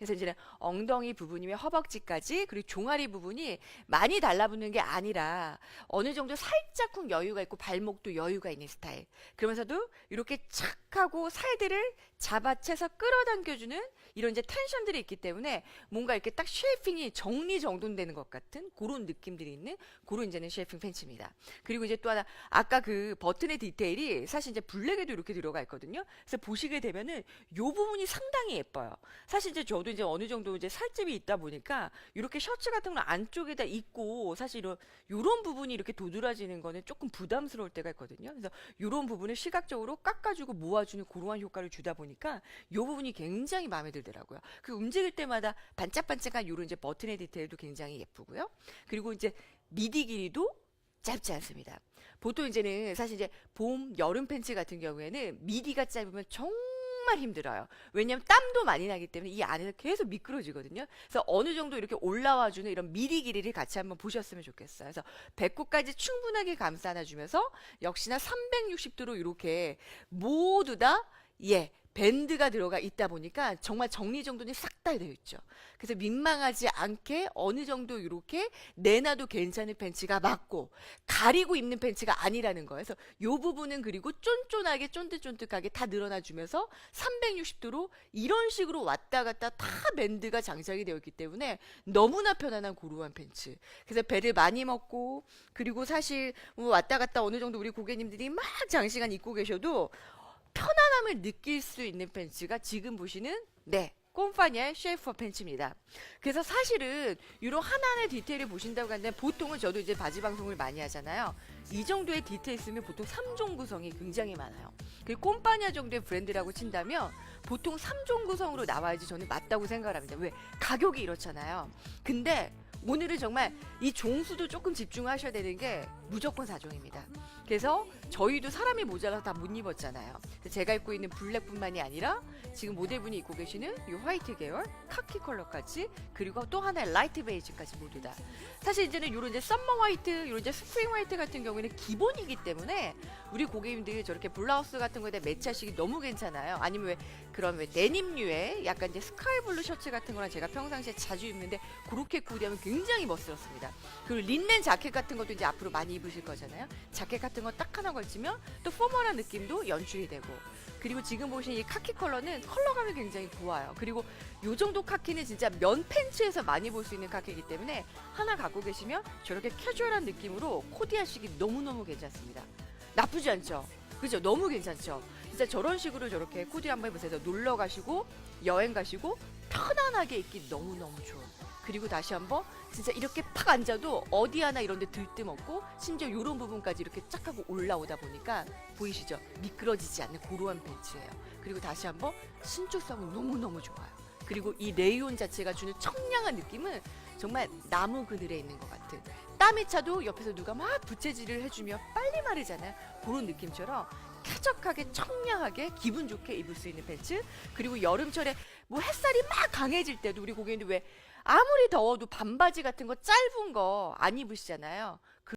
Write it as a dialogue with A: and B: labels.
A: 그래서 이제 엉덩이 부분이면 허벅지까지 그리고 종아리 부분이 많이 달라붙는 게 아니라 어느 정도 살짝쿵 여유가 있고 발목도 여유가 있는 스타일. 그러면서도 이렇게 착 하고 살들을 잡아채서 끌어당겨주는 이런 이제 텐션들이 있기 때문에 뭔가 이렇게 딱 쉐이핑이 정리정돈되는 것 같은 그런 느낌들이 있는 그런 이제는 쉐이핑 팬츠입니다. 그리고 이제 또 하나 아까 그 버튼의 디테일이 사실 이제 블랙에도 이렇게 들어가 있거든요. 그래서 보시게 되면은 요 부분이 상당히 예뻐요. 사실 이제 저도 이제 어느 정도 이제 살집이 있다 보니까 이렇게 셔츠 같은 걸 안쪽에다 입고 사실 이런 요런 부분이 이렇게 도드라지는 거는 조금 부담스러울 때가 있거든요. 그래서 요런 부분을 시각적으로 깎아주고 모아주는 그러한 효과를 주다 보니까 요 부분이 굉장히 마음에 들더라고요. 그 움직일 때마다 반짝반짝한 요런 이제 버튼의 디테일도 굉장히 예쁘고요. 그리고 이제 미디 길이도 짧지 않습니다. 보통 이제는 사실 이제 봄, 여름 팬츠 같은 경우에는 미디가 짧으면 정말 힘들어요. 왜냐하면 땀도 많이 나기 때문에 이 안에서 계속 미끄러지거든요. 그래서 어느 정도 이렇게 올라와 주는 이런 미디 길이를 같이 한번 보셨으면 좋겠어요. 그래서 배꼽까지 충분하게 감싸 안아주면서 역시나 360도로 이렇게 모두 다 예. 밴드가 들어가 있다 보니까 정말 정리정돈이 싹 다 되어 있죠. 그래서 민망하지 않게 어느 정도 이렇게 내놔도 괜찮은 팬츠가 맞고 가리고 입는 팬츠가 아니라는 거예요. 그래서 요 부분은 그리고 쫀쫀하게 쫀득쫀득하게 다 늘어나 주면서 360도로 이런 식으로 왔다 갔다 다 밴드가 장착이 되어 있기 때문에 너무나 편안한 고루한 팬츠. 그래서 배를 많이 먹고 그리고 사실 뭐 왔다 갔다 어느 정도 우리 고객님들이 막 장시간 입고 계셔도 편 안함을 느낄 수 있는 팬츠가 지금 보시는 네 꼼파니의 쉐이퍼 팬츠입니다. 그래서 사실은 이런 하나하나의 디테일을 보신다고 하는데 보통은 저도 이제 바지 방송을 많이 하잖아요. 이 정도의 디테일 있으면 보통 3종 구성이 굉장히 많아요. 그리고 꼼파니아 정도의 브랜드라고 친다면 보통 3종 구성으로 나와야지 저는 맞다고 생각합니다. 왜? 가격이 이렇잖아요. 근데 오늘은 정말 이 종수도 조금 집중하셔야 되는 게 무조건 4종입니다. 그래서 저희도 사람이 모자라서 다 못 입었잖아요. 제가 입고 있는 블랙뿐만이 아니라 지금 모델분이 입고 계시는 이 화이트 계열, 카키 컬러까지 그리고 또 하나의 라이트 베이지까지 모두 다. 사실 이제는 이런 이제 썸머 화이트, 이런 이제 스프링 화이트 같은 경우에는 기본이기 때문에 우리 고객님들이 저렇게 블라우스 같은 거에다 매치하시기 너무 괜찮아요. 아니면 왜 그런 왜 데님류의 약간 이제 스카이 블루 셔츠 같은 거랑 제가 평상시에 자주 입는데 그렇게 구리하면 굉장히 멋스럽습니다. 그리고 린넨 자켓 같은 것도 이제 앞으로 많이 입으실 거잖아요. 자켓 같은 거 딱 하나 걸치면 또 포멀한 느낌도 연출이 되고 그리고 지금 보신 이 카키 컬러는 컬러감이 굉장히 좋아요. 그리고 요 정도 카키는 진짜 면 팬츠에서 많이 볼 수 있는 카키이기 때문에 하나 갖고 계시면 저렇게 캐주얼한 느낌으로 코디하시기 너무너무 괜찮습니다. 나쁘지 않죠? 그죠? 너무 괜찮죠? 진짜 저런 식으로 저렇게 코디 한번 해보세요. 놀러 가시고 여행 가시고 편안하게 입기 너무너무 좋은. 그리고 다시 한번 진짜 이렇게 팍 앉아도 어디 하나 이런 데 들뜸 없고 심지어 이런 부분까지 이렇게 쫙 하고 올라오다 보니까 보이시죠? 미끄러지지 않는 고루한 벤츠예요. 그리고 다시 한번 신축성은 너무너무 좋아요. 그리고 이 레이온 자체가 주는 청량한 느낌은 정말 나무 그늘에 있는 것 같은 땀이 차도 옆에서 누가 막 부채질을 해주며 빨리 마르잖아요. 그런 느낌처럼 쾌적하게 청량하게 기분 좋게 입을 수 있는 팬츠 그리고 여름철에 뭐 햇살이 막 강해질 때도 우리 고객님들 왜 아무리 더워도 반바지 같은 거 짧은 거 안 입으시잖아요.